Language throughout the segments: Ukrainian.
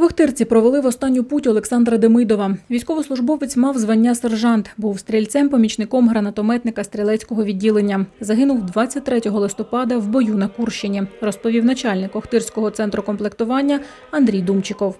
В Охтирці провели в останню путь Олександра Демидова. Військовослужбовець мав звання сержант, був стрільцем-помічником гранатометника стрілецького відділення. Загинув 23 листопада в бою на Курщині, розповів начальник Охтирського центру комплектування Андрій Думчиков.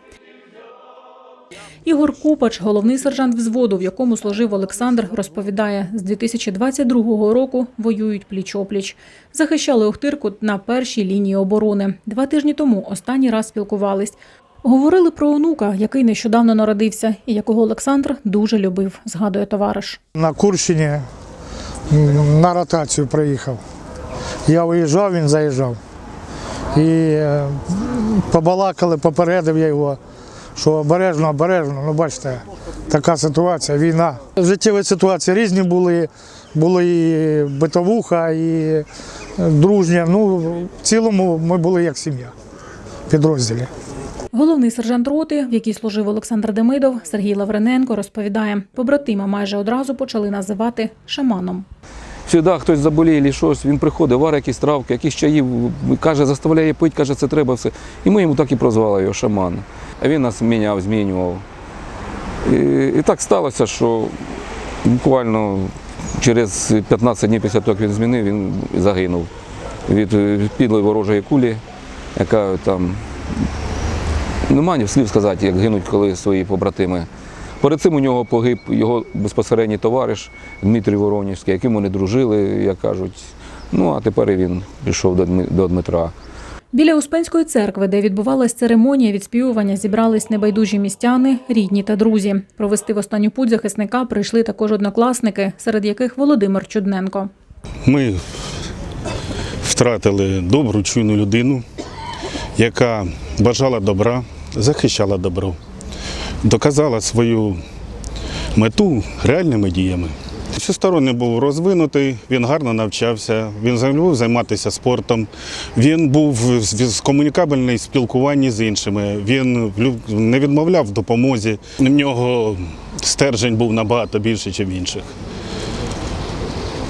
Ігор Купач, головний сержант взводу, в якому служив Олександр, розповідає, з 2022 року воюють пліч-опліч. Захищали Охтирку на першій лінії оборони. Два тижні тому останній раз спілкувались. Говорили про онука, який нещодавно народився, і якого Олександр дуже любив, згадує товариш. На Курщині на ротацію приїхав. Я виїжджав, він заїжджав. І е, побалакали, попередив я його, що обережно, обережно. Ну, бачите, така ситуація, війна. Життєві ситуації різні були. Були і битовуха, і дружня. Ну, в цілому ми були як сім'я в підрозділі. Головний сержант роти, в якій служив Олександр Демидов, Сергій Лаврененко, розповідає, побратима майже одразу почали називати шаманом. Сюди хтось заболіє, чи щось, він приходить, варить якісь травки, якісь чаїв, каже, заставляє пити, каже, це треба все. І ми йому так і прозвали його шаман. А він нас міняв, змінював. І, і так сталося, що буквально через 15 днів після того, як він змінив, він загинув від е, підлої ворожої кулі, яка там немає слів сказати, як гинуть коли свої побратими. Перед цим у нього погиб його безпосередній товариш Дмитрій Воронівський, яким вони дружили, як кажуть. Ну а тепер і він пішов до до Дмитра. Біля Успенської церкви, де відбувалась церемонія відспівування, зібрались небайдужі містяни, рідні та друзі. Провести в останню путь захисника прийшли також однокласники, серед яких Володимир Чудненко. Ми втратили добру, чуйну людину, яка бажала добра, захищала добро, доказала свою мету реальними діями. Всесторонньо був розвинутий, він гарно навчався, він любив займатися спортом, він був комунікабельний в спілкуванні з іншими, він не відмовляв допомозі. В нього стержень був набагато більше, ніж інших.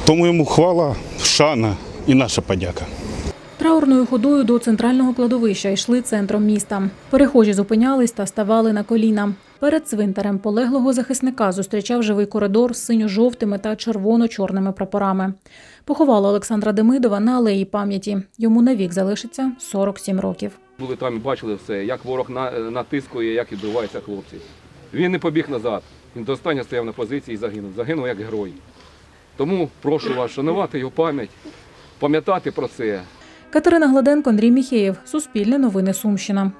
Тому йому хвала, шана і наша подяка. Траурною ходою до центрального кладовища йшли центром міста. Перехожі зупинялись та ставали на коліна. Перед цвинтарем полеглого захисника зустрічав живий коридор з синьо-жовтими та червоно-чорними прапорами. Поховали Олександра Демидова на алеї пам'яті. Йому навік залишиться 47 років. Були там і бачили все, як ворог натискує, як відбиваються хлопці. Він не побіг назад. Він до останнього стояв на позиції і загинув. Загинув як герой. Тому прошу вас шанувати його пам'ять, пам'ятати про це. Катерина Гладенко, Андрій Міхеєв. Суспільне новини Сумщина.